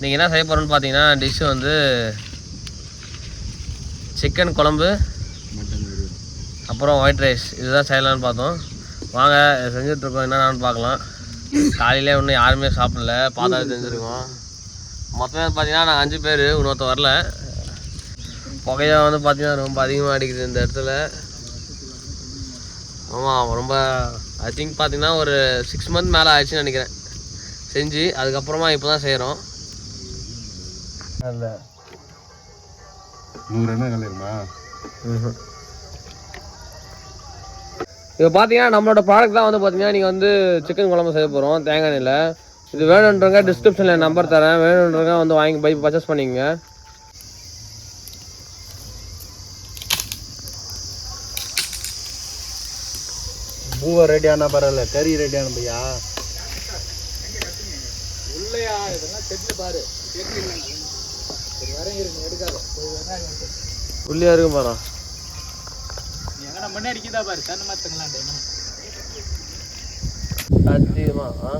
நீங்கள் என்ன செய்ய போகிறோன்னு பார்த்தீங்கன்னா டிஷ்ஷு வந்து சிக்கன் குழம்பு அப்புறம் ஒயிட் ரைஸ் இதுதான் செய்யலாம்னு பார்த்தோம். வாங்க செஞ்சுட்ருக்கோம் என்னென்னு பார்க்கலாம். காலையிலே இன்னும் யாருமே சாப்பிடல. பார்த்தா தெரிஞ்சிருக்கோம். மொத்தமே பார்த்தீங்கன்னா நாங்கள் அஞ்சு பேர். இன்னொருத்த வரல. புகையை வந்து பார்த்தீங்கன்னா ரொம்ப அதிகமாக அடிக்குது இந்த இடத்துல. ஆமாம் ரொம்ப ஐ திங்க் பார்த்தீங்கன்னா ஒரு சிக்ஸ் மந்த் மேலே ஆயிடுச்சுன்னு நினைக்கிறேன். செஞ்சு அதுக்கப்புறமா இப்போ தான் செய்கிறோம் இல்லை நூறு எண்ணெய் கல்லிருமா இப்போ பார்த்தீங்கன்னா நம்மளோட ப்ராடக்ட் தான் வந்து பார்த்தீங்கன்னா நீங்கள் வந்து சிக்கன் குழம்பு செய்ய போகிறோம் தேங்காய் எண்ணெயில். இது வேணுன்றவங்க டிஸ்கிரிப்ஷனில் நம்பர் தரேன். வேணுன்றவங்க வந்து வாங்கி பை பர்ச்சேஸ் பண்ணிக்கங்க. பூவை ரெடியான பரவாயில்ல கறி ரெடியான பையா? உள்ளியாக இருக்கும் பாரு. சத்தியமா ஆ?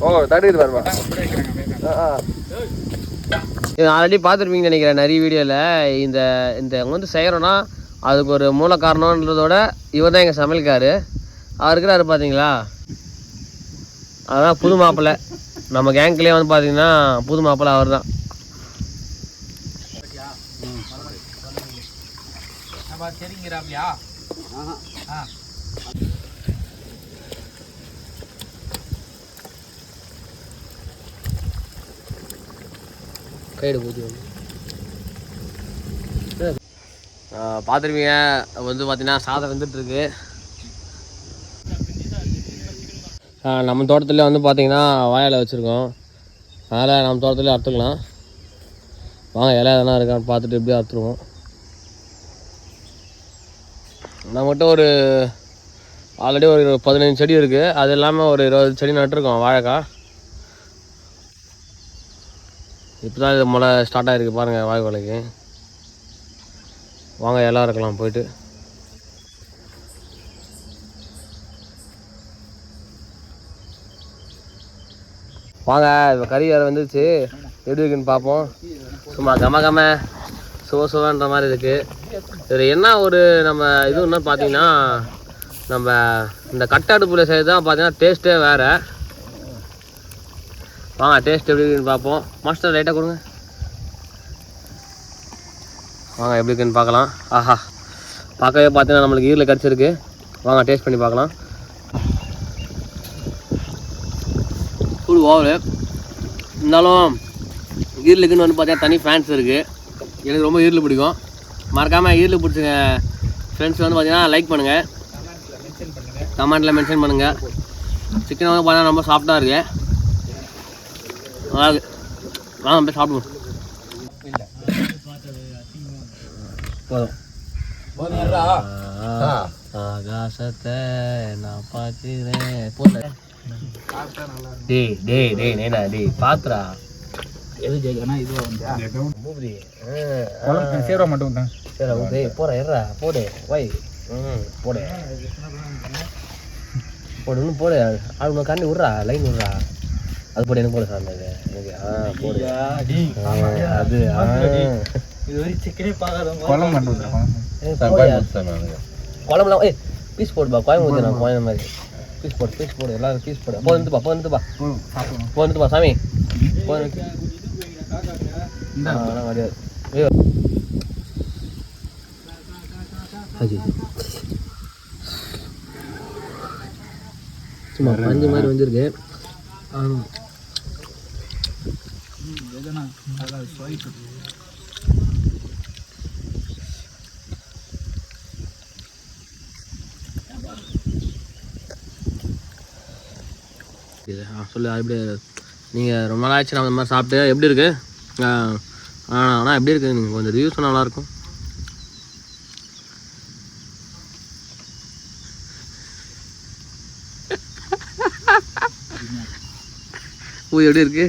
ஓ தடுக்குது பாருப்பா. இது ஆல்ரெடி பார்த்துருப்பீங்கன்னு நினைக்கிறேன் நிறைய வீடியோவில் இந்த இந்த வந்து செய்கிறோன்னா அதுக்கு ஒரு மூல காரணன்றதோட இவர் தான் எங்கள் சமையல்காரு. அவர் இருக்கிறாரு பார்த்தீங்களா அதான் புது மாப்பிள்ளை. நம்ம கேங்க்லேயே வந்து பார்த்தீங்கன்னா புது மாப்பிள்ளை அவர் தான் கைடு பூஜை பார்த்துருப்பீங்க வந்து. பார்த்தீங்கன்னா சாதம் வந்துட்டுருக்கு. நம்ம தோட்டத்தில் வந்து பார்த்தீங்கன்னா வாழை வச்சுருக்கோம். அதனால் நம்ம தோட்டத்தில் அறுத்துக்கலாம். வாங்க இலை எதனா இருக்கான்னு பார்த்துட்டு எப்படியும் அறுத்துருவோம். நம்மகிட்ட ஒரு ஆல்ரெடி ஒரு பதினஞ்சு செடி இருக்குது அது இல்லாமல் ஒரு இருபது செடி நட்டுருக்கோம் வாழைக்காய் இப்போ தான் இது முளை ஸ்டார்ட் ஆகிருக்கு பாருங்கள் வாய் வாங்க எல்லாம் இருக்கலாம் போயிட்டு. வாங்க இப்போ கறி வேறு வந்துச்சு எப்படி இருக்குன்னு பார்ப்போம். சும்மா கம கம சுவ சுவன்ற மாதிரி இருக்குது இதில் என்ன ஒரு நம்ம இது என்ன பார்த்தீங்கன்னா நம்ம இந்த கட்டடுப்பில் செய்கிறது தான் பார்த்தீங்கன்னா டேஸ்ட்டே வேறு. வாங்க டேஸ்ட் எப்படி இருக்குன்னு பார்ப்போம். மாஸ்டர் லைட்டாக கொடுங்க. வாங்க எப்படி இருக்குன்னு பார்க்கலாம். ஆஹா. பார்க்கவே பார்த்தீங்கன்னா நம்மளுக்கு ஈரில் கிடச்சிருக்கு வாங்க டேஸ்ட் பண்ணி பார்க்கலாம். ஓவர். இருந்தாலும் ஈரலுக்குன்னு வந்து பார்த்தீங்கன்னா தனி ஃபேன்ஸ் இருக்குது எனக்கு ரொம்ப ஈரல் பிடிக்கும். மறக்காமல் ஈரல் பிடிச்சிங்க. ஃப்ரெண்ட்ஸ் வந்து பார்த்தீங்கன்னா லைக் பண்ணுங்கள் கமெண்ட்டில் மென்ஷன் பண்ணுங்கள் சிக்கன் வந்து பார்த்தீங்கன்னா ரொம்ப சாஃப்டாக இருக்குது நல்லா இருக்கு. வாங்க. போய் சாப்பிடுவோம். போதும். ஆகாசத்தை நான் பார்க்கிறேன். போல டேய் டேய் டேய் நேனா டேய் பாத்துடா. எது ஜெயிக்கனா இதுவா வந்து? மூடி. சேரா மட்டும் தான் சரி ஓகே போற இருடா போடு வை. ம் போடு. போடு இன்னும் போடு. ஆள் உனக்கு கண்ணி விட்றா லைன் விட்றா. அது போடு எனக்கு போடு சார் எனக்கு ஆ போடு. அது இது வரைக்கும் சிக்கனே பார்க்காதவங்க குழம்பு போடுயா. குழம்புலாம் ஏய் பீஸ் போடுப்பா கோயம்புத்தூர் நான் கோயம் மாதிரி. பீஸ் போடு பீஸ் போடு எல்லாரும் பீஸ் போடு போ வந்துப்பா போ வந்துப்பா போ வந்துப்பா சாமி. கிடையாது சும்மா பஞ்சு மாதிரி வந்துருக்கு. ஆமாம் எதனா இருக்குது. ஆ சொல்லு அது எப்படி நீங்கள் ரொம்ப நாள் ஆச்சு நான் அந்த மாதிரி சாப்பிட்டு எப்படி இருக்கு? ஆ ஆனால் எப்படி இருக்குது நீங்கள் கொஞ்சம் ரிவ்யூ சொன்னால் நல்லாயிருக்கும். ஊ எப்படி இருக்கு?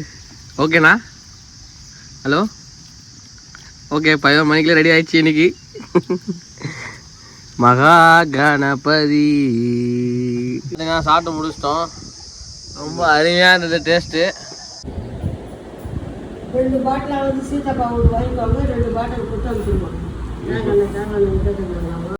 ஓகேண்ணா ஹலோ ஓகே பதினோரு மணிக்குள்ள ரெடி ஆயிடுச்சு இன்னைக்கு. மகா கணபதி. சாப்பிட்டு முடிச்சிட்டோம். ரொம்ப அருமையாக இருந்தது டேஸ்ட்டு ரெண்டு பாட்டில் வந்து சீதாப்பா வாங்கிக்கோங்க ரெண்டு பாட்டில் கொடுத்து அனுப்பிடுவோம்